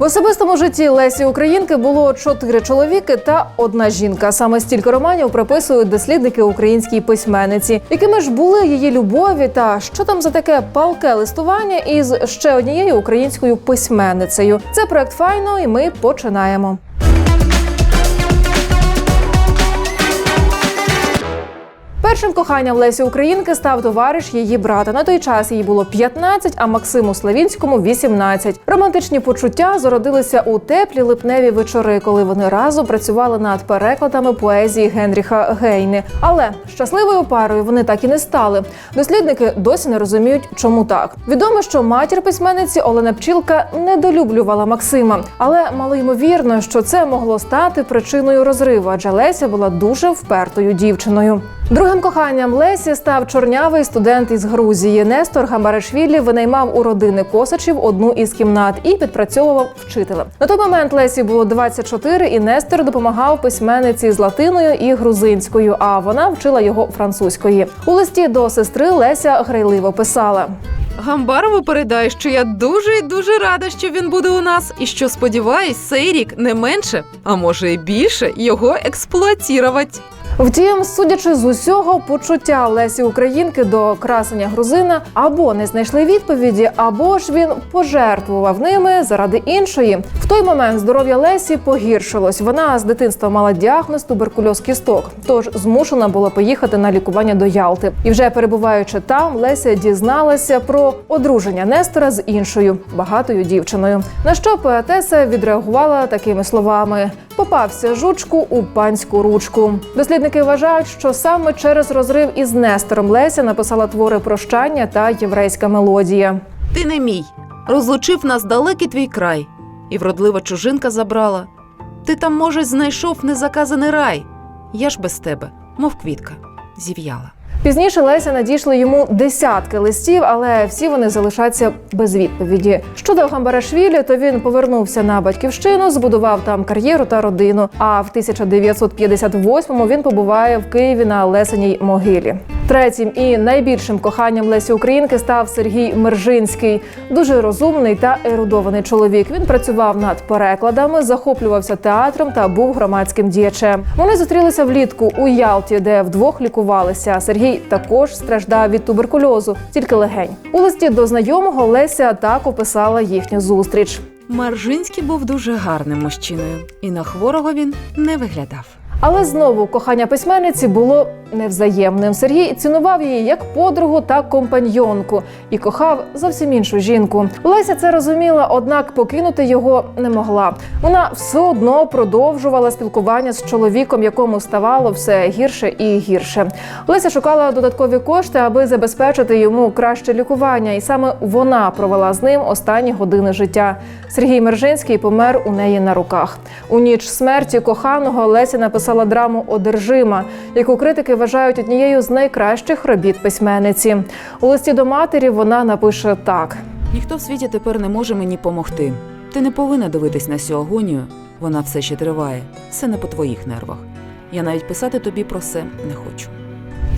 В особистому житті Лесі Українки було чотири чоловіки та одна жінка. Саме стільки романів приписують дослідники українській письменниці, якими ж були її любові, та що там за таке палке листування із ще однією українською письменницею. Це проект файно, і ми починаємо. Першим коханням Лесі Українки став товариш її брата. На той час їй було 15, а Максиму Славінському 18. Романтичні почуття зародилися у теплі липневі вечори, коли вони разом працювали над перекладами поезії Генріха Гейни. Але щасливою парою вони так і не стали. Дослідники досі не розуміють, чому так. Відомо, що матір письменниці Олена Пчілка недолюблювала Максима, але малоймовірно, що це могло стати причиною розриву, адже Леся була дуже впертою дівчиною. Другим коханням Лесі став чорнявий студент із Грузії. Нестор Гамбарашвілі винаймав у родини Косачів одну із кімнат і підпрацьовував вчителем. На той момент Лесі було 24, і Нестор допомагав письменниці з латиною і грузинською. А вона вчила його французької. У листі до сестри Леся грайливо писала. Гамбарову передай, що я дуже і дуже рада, що він буде у нас, і що сподіваюсь, цей рік не менше, а може і більше його експлуатірувати. Втім, судячи з усього, почуття Лесі Українки до красення грузина або не знайшли відповіді, або ж він пожертвував ними заради іншої. В той момент здоров'я Лесі погіршилось. Вона з дитинства мала діагноз туберкульоз кісток, тож змушена була поїхати на лікування до Ялти. І вже перебуваючи там, Леся дізналася про одруження Нестора з іншою багатою дівчиною. На що поетеса відреагувала такими словами: попався жучку у панську ручку. Дослідники вважають, що саме через розрив із Нестором Леся написала твори прощання та єврейська мелодія. Ти не мій. Розлучив нас далекий твій край, і вродлива чужинка забрала. Ти там, може, знайшов незаказаний рай. Я ж без тебе, мов квітка, зів'яла. Пізніше Леся надійшли йому десятки листів, але всі вони залишаться без відповіді. Щодо Гамбарашвілі, то він повернувся на батьківщину, збудував там кар'єру та родину. А в 1958-му він побуває в Києві на Лесеній могилі. Третім і найбільшим коханням Лесі Українки став Сергій Мержинський, дуже розумний та ерудований чоловік. Він працював над перекладами, захоплювався театром та був громадським діячем. Вони зустрілися влітку у Ялті, де вдвох лікувалися. Сергій також страждав від туберкульозу, тільки легень. У листі до знайомого Леся так описала їхню зустріч. Маржинський був дуже гарним мужчиною, і на хворого він не виглядав. Але знову кохання письменниці було невзаємним. Сергій цінував її як подругу та компаньйонку і кохав зовсім іншу жінку. Леся це розуміла, однак покинути його не могла. Вона все одно продовжувала спілкування з чоловіком, якому ставало все гірше і гірше. Леся шукала додаткові кошти, аби забезпечити йому краще лікування, і саме вона провела з ним останні години життя. Сергій Мержинський помер у неї на руках. У ніч смерті коханого Леся написала драму Одержима, яку критики вважають однією з найкращих робіт письменниці. У листі до матері вона напише так. Ніхто в світі тепер не може мені помогти. Ти не повинна дивитись на цю агонію. Вона все ще триває. Все не по твоїх нервах. Я навіть писати тобі про це не хочу.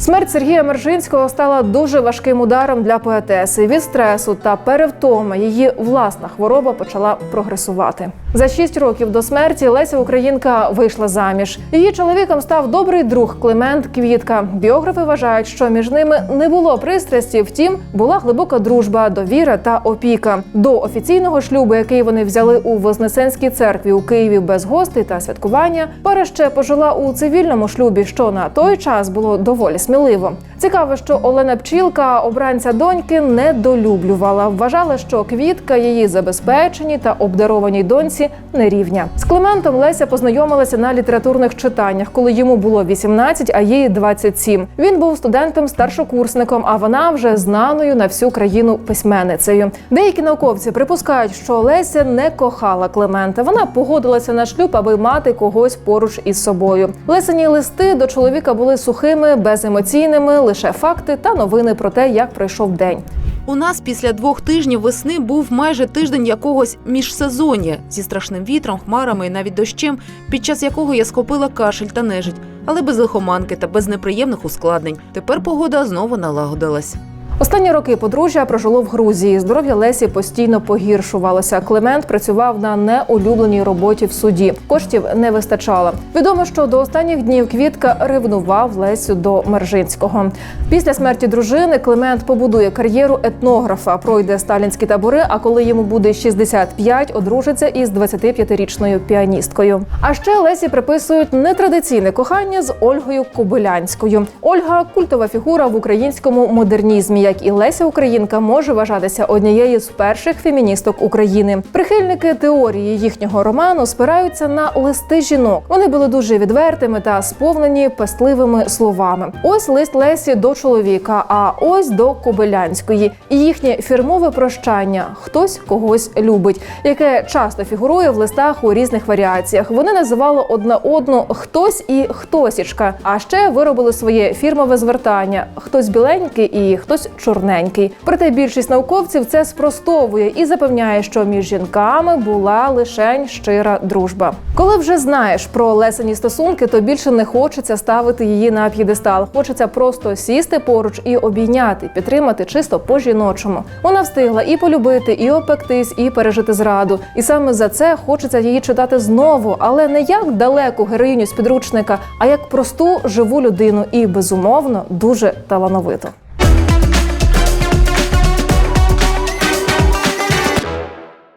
Смерть Сергія Мержинського стала дуже важким ударом для поетеси. Від стресу та перевтоми її власна хвороба почала прогресувати. За шість років до смерті Леся Українка вийшла заміж. Її чоловіком став добрий друг Климент Квітка. Біографи вважають, що між ними не було пристрасті, втім була глибока дружба, довіра та опіка. До офіційного шлюбу, який вони взяли у Вознесенській церкві у Києві без гостей та святкування, пара ще пожила у цивільному шлюбі, що на той час було доволі сміливо. Цікаво, що Олена Пчілка, обранця доньки, недолюблювала. Вважала, що квітка її забезпеченій та обдарованій доньці не рівня. З Климентом Леся познайомилася на літературних читаннях, коли йому було 18, а їй 27. Він був студентом-старшокурсником, а вона вже знаною на всю країну письменницею. Деякі науковці припускають, що Леся не кохала Климента. Вона погодилася на шлюб, аби мати когось поруч із собою. Лесені листи до чоловіка були сухими, беземоційними, лише факти та новини про те, як пройшов день. У нас після двох тижнів весни був майже тиждень якогось міжсезоння зі страшним вітром, хмарами і навіть дощем, під час якого я схопила кашель та нежить, але без лихоманки та без неприємних ускладнень. Тепер погода знову налагодилась. Останні роки подружжя прожило в Грузії. Здоров'я Лесі постійно погіршувалося. Клемент працював на неулюбленій роботі в суді. Коштів не вистачало. Відомо, що до останніх днів Квітка ревнував Лесю до Мержинського. Після смерті дружини Клемент побудує кар'єру етнографа, пройде сталінські табори. А коли йому буде 65, одружиться із 25-річною піаністкою. А ще Лесі приписують нетрадиційне кохання з Ольгою Кобилянською. Ольга культова фігура в українському модернізмі, як і Леся Українка може вважатися однією з перших феміністок України. Прихильники теорії їхнього роману спираються на листи жінок. Вони були дуже відвертими та сповнені пестливими словами. Ось лист Лесі до чоловіка, а ось до Кобилянської. І їхнє фірмове прощання хтось когось любить, яке часто фігурує в листах у різних варіаціях. Вони називали одна одну хтось і хтосічка. А ще виробили своє фірмове звертання: хтось біленький і хтось чорненький. Проте більшість науковців це спростовує і запевняє, що між жінками була лишень щира дружба. Коли вже знаєш про лесені стосунки, то більше не хочеться ставити її на п'єдестал. Хочеться просто сісти поруч і обійняти, підтримати чисто по-жіночому. Вона встигла і полюбити, і опектись, і пережити зраду. І саме за це хочеться її читати знову, але не як далеку героїню з підручника, а як просту живу людину і безумовно дуже талановиту.